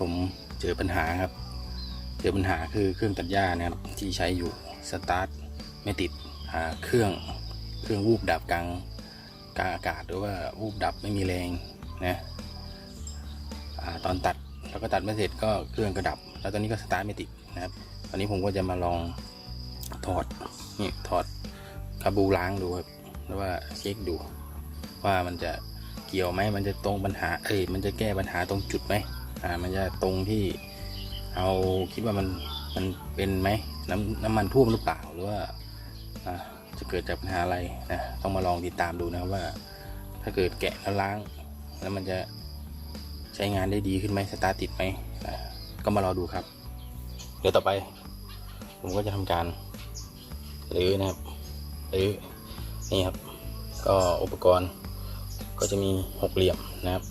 ผมเจอปัญหาครับ เจอปัญหาคือเครื่องตัดหญ้านะครับที่ใช้อยู่สตาร์ทไม่ติดเครื่องเครื่องวูบดับกลางกลางอากาศหรือว่าวูบดับไม่มีแรงนะอตอนตัดแล้วก็ตัดไม่เสร็จก็เครื่องก็ดับ แล้วตอนนี้ก็สตาร์ทไม่ติดนะครับวันนี้ผมก็จะมาลองถอดนี่ถอดคาบูล้างดูครับแล้วว่าเช็คดู ว่ามันจะเกี่ยวไหมมันจะตรงปัญหาเอ้ยมันจะแก้ปัญหาตรงจุดไหม อ่ามันจะตรงที่เราคิดว่ามันมันเป็นไหมน้ำน้ำมันท่วมหรือเปล่าหรือว่าอ่าจะเกิดจากปัญหาอะไรนะต้องมาลองติดตามดูนะว่า ถ้าเกิดแกะแล้วล้าง แล้วมันจะใช้งานได้ดีขึ้นไหมสตาร์ติดไหมก็มารอดูครับ เดี๋ยวต่อไปผมก็จะทำการหรือนะครับหรือนี่ครับ ก็อุปกรณ์ก็จะมีหกเหลี่ยมนะครับ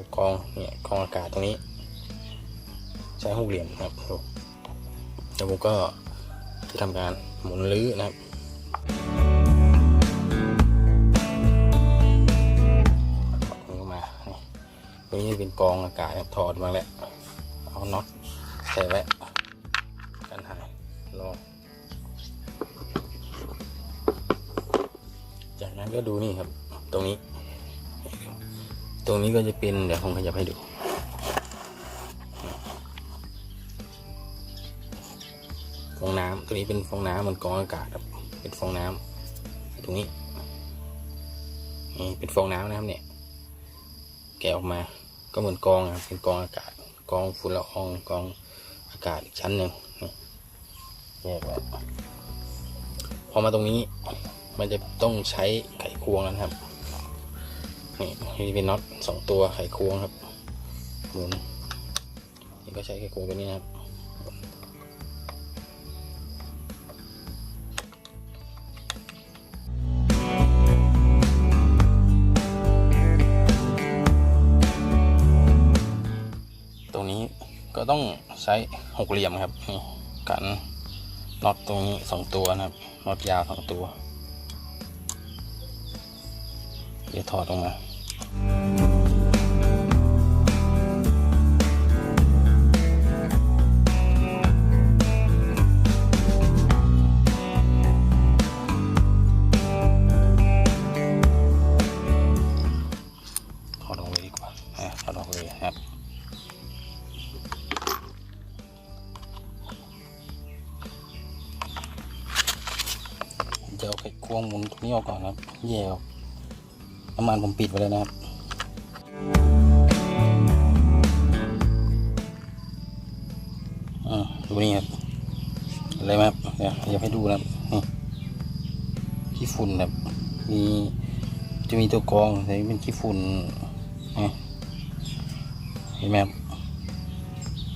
ตัวกองเนี่ยกองอากาศตรงนี้ ใช้หกเหลี่ยมนะครับดูแล้วผมก็จะทำการหมุนลื้อนะครับมานี่นี่เป็นกองอากาศครับถอดมาแล้วเอาน็อตใส่ไว้กันหายรองจากนั้นก็ดูนี่ครับตรงนี้ รงนี้ก็จะเป็นเดี๋ยวผมขยับให้ดู ฟองน้ำตัวนี้เป็นฟองน้ำมันกองอากาศครับ เป็นฟองน้ำตรงนี้ นี่เป็นฟองน้ำนะครับเนี่ย แกะออกมา ก็เหมือนกองครับเป็นกองอากาศ กองฝุ่นละออง กองอากาศอีกชั้นหนึ่งแยกไว้พอมาตรงนี้ มันจะต้องใช้ไขควงแล้วนะครับ นี่นี่เป็นน็อตสองตัวไขควงครับ หมุน นี่ก็ใช้ไขควงตัวนี้นะครับตรงนี้ก็ต้องใช้หกเหลี่ยมครับนี่กันน็อตตรงนี้สองตัวนะครับน็อตยาวสองตัว เดี๋ยวถอดออกมา นี้ออกก่อนครับแย่ออกน้ำมันผมปิดไว้แล้วนะครับอ่าดูนี่ครับเห็นอะไรไหมครับเดี๋ยวอยากให้ดูนะครับนี่ขี้ฝุ่นแบบมีจะมีตัวกรองแต่เป็นขี้ฝุ่นเห็นไหมครับ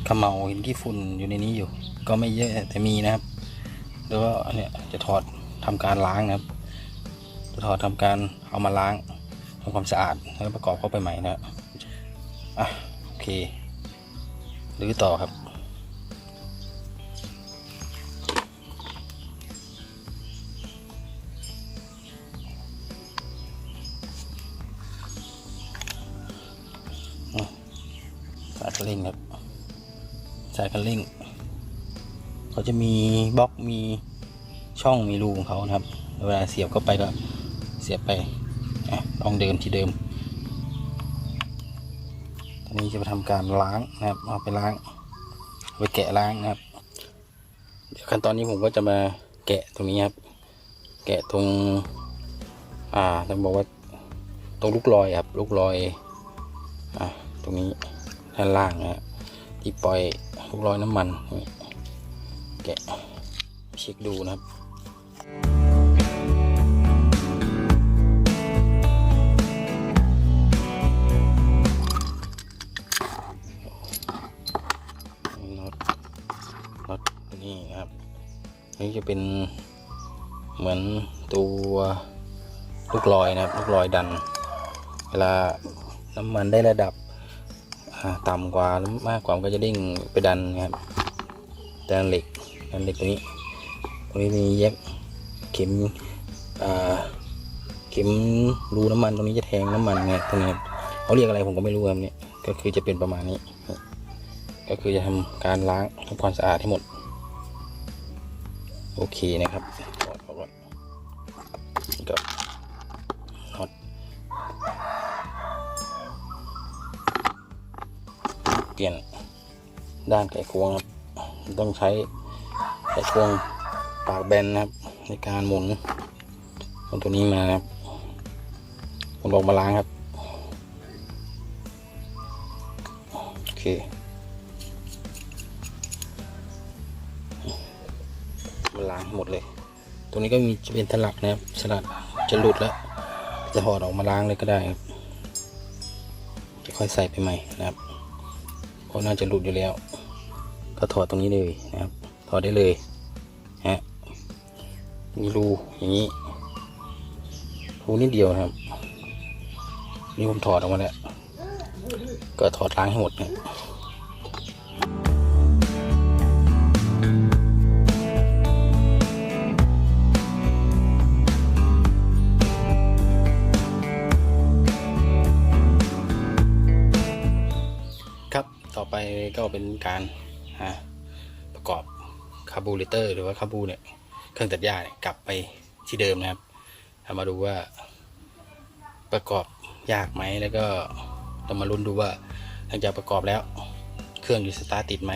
ขมเหลาเห็นขี้ฝุ่นอยู่ในนี้อยู่ ก็ไม่เยอะแต่มีนะครับแล้วก็เนี่ยจะถอดทำการล้างนะครับ จะถอดทำการเอามาล้างทำความสะอาดแล้วประกอบเข้าไปใหม่นะอะโอเคหรือต่อครับสายคันเร่งครับสายคันเร่งเขาจะมีบล็อกมีช่องมีรูของเขานะครับ เวลาเสียบเข้าไปก็ เสียบไปอลองเดิมที่เดิมตอนนี้จะไปทำการล้างนะครับ เอาไปล้างไปแกะล้างนะครับ เดี๋ยวขั้นตอนนี้ผมก็จะมาแกะตรงนี้ครับ แกะตรง อ่าต้องบอกว่าตรงลูกลอยครับ ลูกลอย อ่าตรงนี้ด้านล่างนะฮะที่ปล่อยลูกลอยน้ำมัน แกะเช็คดูนะครับ นี่จะเป็นเหมือนตัวลูกลอยนะครับ ลูกลอยดัน เวลาน้ำมันได้ระดับต่ำกว่าหรือมากกว่ามันก็จะเด้งไปดันนะครับดันเหล็กดันเหล็กตัวนี้ตรงนี้มีแยกเข็มเข็มรูน้ำมันตรงนี้จะแทงน้ำมันไงตรงนี้เขาเรียกอะไรผมก็ไม่รู้ครับเนี่ยก็คือจะเป็นประมาณนี้ ก็คือจะทำการล้างทำความสะอาดให้หมด โอเคนะครับถอดออกก่อนก็น็อตเปลี่ยนด้านไขควงครับ ต้องใช้ไขควงปากแบนนะครับ ในการหมุนหมุนตัวนี้มานะครับหมุนออกมาล้างครับ โอเค ตรงนี้ก็มีจะเป็นสลักนะครับสลักจะหลุดแล้ว จะถอดออกมาล้างเลยก็ได้ครับจะค่อยใส่ไปใหม่นะครับเพราะน่าจะหลุดอยู่แล้ว ก็ถอดตรงนี้เลยนะครับ ถอดได้เลยฮะมีรูอย่างนี้รูนิดเดียวนะครับ นี่ผมถอดออกมาแล้ว ก็ถอดล้างให้หมดนะ ก็เป็นการประกอบคาร์บูเรเตอร์หรือว่าคาร์บูเนี่ยเครื่องตัดหญ้าเนี่ยกลับไปที่เดิมนะครับเอามาดูว่าประกอบยากไหมแล้วก็เรามาลุ้นดูว่าหลังจากประกอบแล้วเครื่องอยู่สตาร์ติดไหม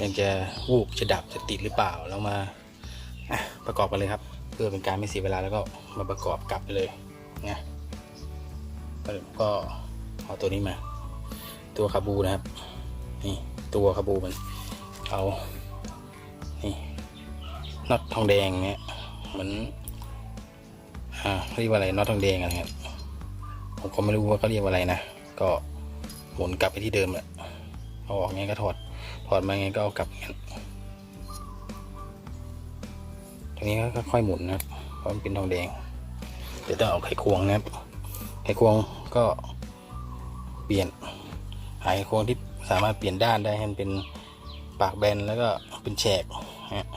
ยังจะวูบจะดับจะติดหรือเปล่าแล้วมาประกอบกันเลยครับ เพื่อเป็นการไม่เสียเวลาแล้วก็มาประกอบกลับไปเลยนะก็เอาตัวนี้มา ตัวคาบูนะครับ นี่ตัวคาบูมันเอานี่น็อตทองแดงเนี่ยเหมือนอ่าเรียกว่าอะไรน็อตทองแดงอะไรครับผมก็ไม่รู้ว่าเขาเรียกว่าอะไรนะก็หมุนกลับไปที่เดิมแหละเอาออกไงก็ถอดถอดมาไงก็เอากลับงั้นตรงนี้ก็ค่อยหมุนนะเพราะมันเป็นทองแดงเดี๋ยวต้องเอาไขควงนะครับไขควงก็เปลี่ยนหายค้งที่ สามารถเปลี่ยนด้านได้ให้มันเป็นปากแบนแล้วก็เป็นแฉกนะ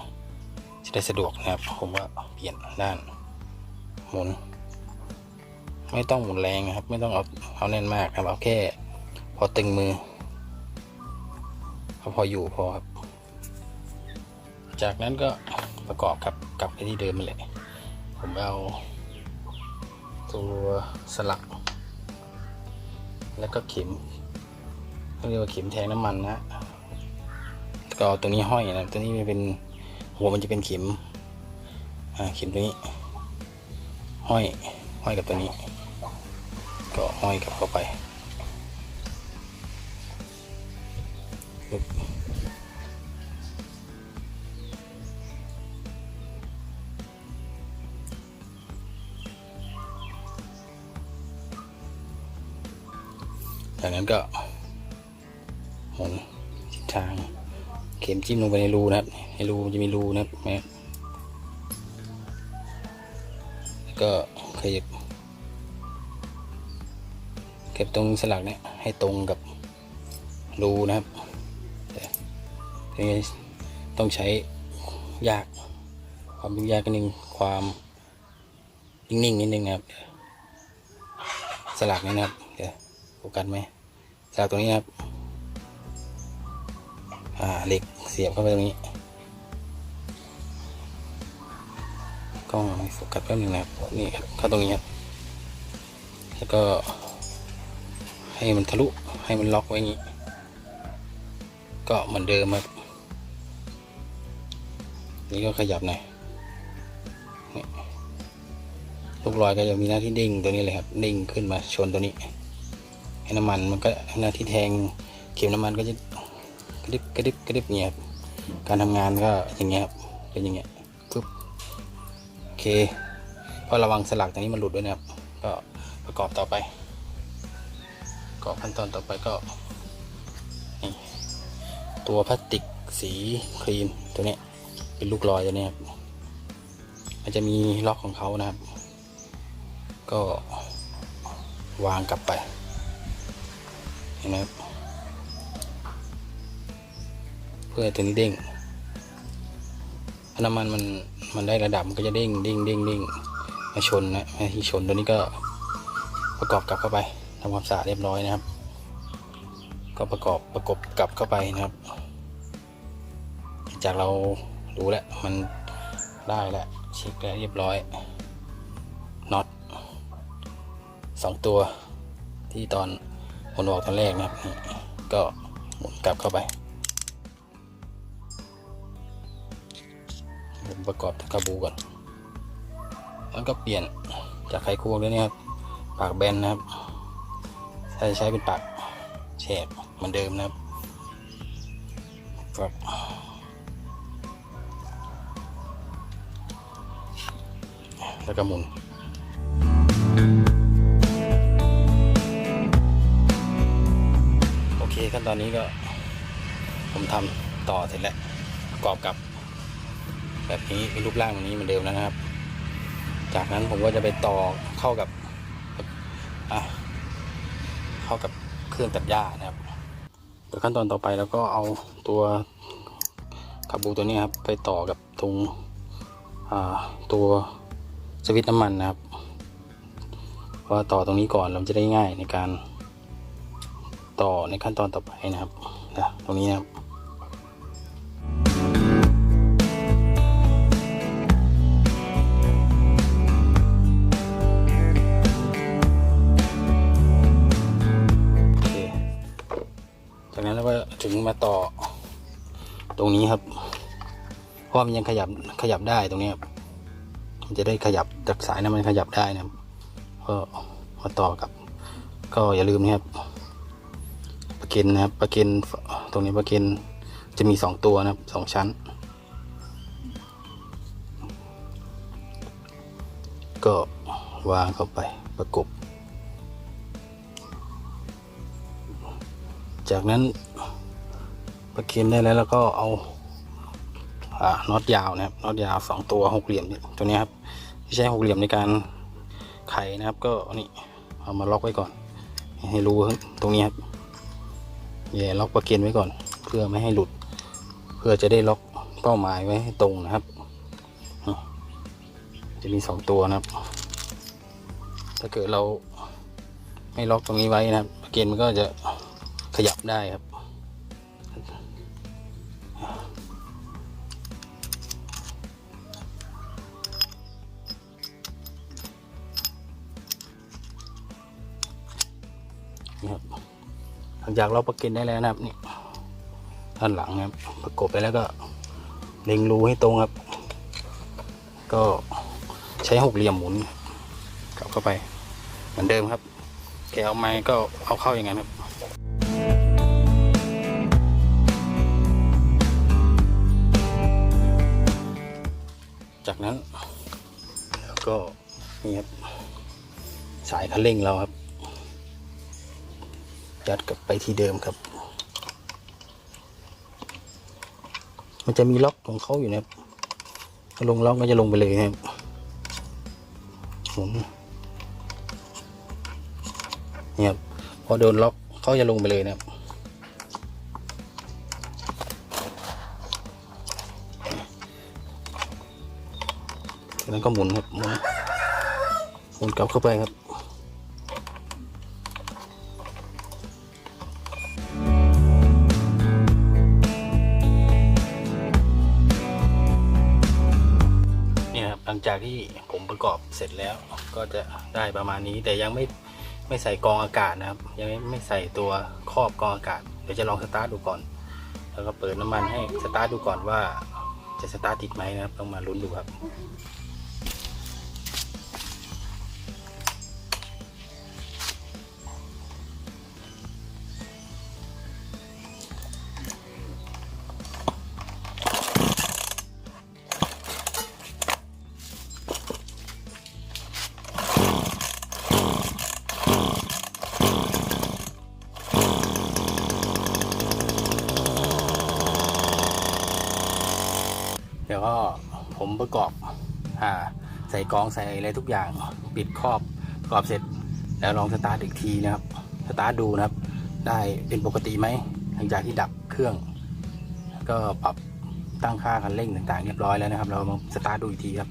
จะได้สะดวกนะครับ ผมว่าเปลี่ยนด้าน หมุน ไม่ต้องหมุนแรงนะครับ ไม่ต้องเอาเอาแน่นมากครับเอาแค่ พอตึงมือเอพออยู่พอครับ จากนั้นก็ประกอบครับกลับไปที่เดิมมาเลย ผมเอา ตัวสลัก แล้วก็เข็ม เรียกว่าเข็มแทงน้ำมันนะก็ตัวนี้ห้อยนะตัวนี้มันเป็นหัวมันจะเป็นเข็มอ่าเข็มตัวนี้ ห้อยห้อยกับตัวนี้ ก็ห้อยกับเข้าไปปึ๊บจากนั้นก็ หมุนทิศทาง เข็มจิ้มลงไปในรูนะครับในรูมันจะมีรูนะครับแม่แล้วก็ขยับเก็บตรงสลักเนี่ยให้ตรงกับรูนะครับทีนี้ต้องใช้ยากความยุ่งยากก็นึงความนิ่งๆนิดนึงนะครับสลักนี่นะครับเดี๋ยวโฟกัสไหมสลักตรงนี้นะครับ อ่าเหล็กเสียบเข้าไปตรงนี้กล้องไม่โฟกัสแป๊บนึงนะครับนี่ครับเข้าตรงนี้ครับแล้วก็ ให้มันทะลุให้มันล็อกไว้อย่างนี้ ก็เหมือนเดิมครับนี่ก็ขยับหน่อยลูกลอยก็จะมีหน้าที่ดิ่งตัวนี้เลยครับดิ่งขึ้นมาชนตัวนี้ ให้น้ำมันมันก็หน้าที่แทงเข็มน้ำมันก็จะ กระดิบกระดิบกระดิบเงี้ยครับการทำงานก็อย่างเงี้ยครับเป็นอย่างเงี้ยปึ๊บโอเคก็ระวังสลักตรงนี้มันหลุดด้วยนะครับ ก็ประกอบต่อไปประกอบขั้นตอนต่อไปก็นี่ตัวพลาสติกสีครีมตัวนี้เป็นลูกลอยตัวนี้ครับมันจะมีล็อกของเขานะครับ ก็วางกลับไปเห็นไหมครับ เพื่อตัวนี้เด้งน้ำมันมันมันได้ระดับมันก็จะเด้งเด้งเด้งเด้งมาชนนะมาที่ชนตัวนี้ก็ประกอบกลับเข้าไปทำความสะอาดเรียบร้อยนะครับ ก็ประกอบประกบกลับเข้าไปนะครับ จากเรารู้แล้วมันได้แล้วเช็คแล้วเรียบร้อยน็อตสองตัวที่ตอนหมุนออกตอนแรกนะครับก็หมุนกลับเข้าไป ประกอบกระบูก่อนแล้วก็เปลี่ยนจากไขควงด้วยนี่ครับ ปากแบนนะครับใช้ใช้เป็นปากแฉกเหมือนเดิมนะครับครับแล้วก็หมุนโอเคขั้นตอนนี้ก็ผมทำต่อเสร็จแล้วประกอบกับ แบบนี้เป็นรูปร่างแบบนี้เหมือนเดิมแล้วนะครับ จากนั้นผมก็จะไปต่อเข้ากับเข้ากับเครื่องตัดหญ้านะครับเดี๋ยขั้นตอนต่อไปแล้วก็เอาตัวคาบูตัวนี้ครับไปต่อกับตรงตัวสวิตช์น้ำมันนะครับเพราะว่าต่อตรงนี้ก่อนเราจะได้ง่ายในการต่อในขั้นตอนต่อไปนะครับตรงนี้นะครับ จากนั้นเราก็ถึงมาต่อตรงนี้ครับเพราะว่ามันยังขยับขยับได้ตรงนี้ครับมันจะได้ขยับจากสายน้ำมันขยับได้นะครับก็มาต่อกับ ก็อย่าลืมนะครับประเก็นนะครับประเก็นตรงนี้ประเก็นจะมีสองตัวนะครับสองชั้น ก็วางเข้าไปประกบ จากนั้นประเคนได้แล้วแล้วก็เอาอน็อตยาวนะครับน็อตยาวสองตัวหกเหลี่ยมนี่ตัวนี้ครับที่ใช้หกเหลี่ยมในการไขนะครับ ก็นี่เอามาล็อกไว้ก่อน ให้รู้ตรงนี้ครับอย่ล็อกประเคนไว้ก่อน เพื่อไม่ให้หลุด เพื่อจะได้ล็อกเป้าหมายไว้ให้ตรงนะครับ จะมีสองตัวนะครับ ถ้าเกิดเราไม่ล็อกตรงนี้ไว้นะครับประเคนมันก็จะ ขยับได้ครับ นี่ครับ หลังจากเราประกินได้แล้วนะครับนี่ด้านหลังนะครับประกบไปแล้วก็เล็งรูให้ตรงครับ ก็ใช้หกเหลี่ยมหมุนกลับเข้าไป เหมือนเดิมครับแกเอาไม้ก็เอาเข้าอย่างนั้นครับ จากนั้นแล้วก็นี่ครับสายคันเร่งเราครับ ยัดกลับไปที่เดิมครับ มันจะมีล็อกของเขาอยู่นะครับถ้าลงล็อกก็จะลงไปเลยนะครับหมุนนี่ครับพอโดนล็อกเขาจะลงไปเลยนะครับ นั้นก็หมุนครับหมุนหมุนกลับเข้าไปครับนี่นะครับหลังจากที่ผมประกอบเสร็จแล้วก็จะได้ประมาณนี้แต่ยังไม่ไม่ใส่กรองอากาศนะครับ ยังไม่ไม่ใส่ตัวครอบกรองอากาศเดี๋ยวจะลองสตาร์ทดูก่อน แล้วก็เปิดน้ำมันให้สตาร์ทดูก่อนว่า จะสตาร์ทติดไหมนะครับต้องมาลุ้นดูครับ ใส่กองใส่อะไรทุกอย่าง ปิดครอบประกอบเสร็จ แล้วลองสตาร์ทอีกทีนะครับสตาร์ทดูนะครับ ได้เป็นปกติไหมหลังจากที่ดับเครื่อง ก็ปรับตั้งค่าคันเร่งต่างๆเรียบร้อยแล้วนะครับ เรามาสตาร์ทดูอีกทีครับ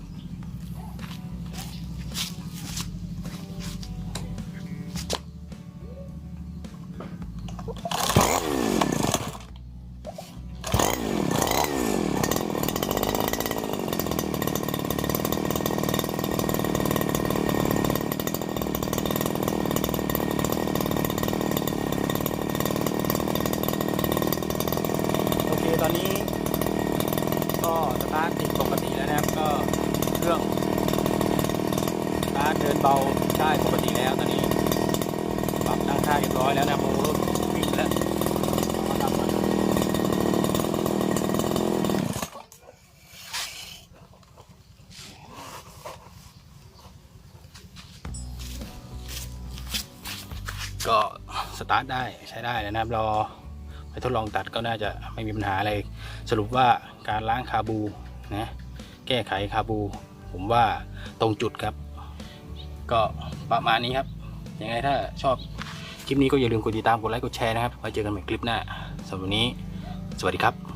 รื่องสตารเดินเบาได้ปกติแล้วตอนนี้ปรับตั้งค่าเรียบร้อยแล้วนะโมรถปิดแล้วก็สตาร์ทได้ใช้ได้แล้วนะครับรอไปทดลองตัดก็น่าจะไม่มีปัญหาอะไร สรุปว่าการล้างคาบูนะแก้ไขคาบู ผมว่าตรงจุดครับ ก็ประมาณนี้ครับ ยังไงถ้าชอบคลิปนี้ก็อย่าลืมกดติดตามกดไลค์กดแชร์นะครับไว้เจอกันใหม่คลิปหน้าสำหรับวันนี้ สวัสดีครับ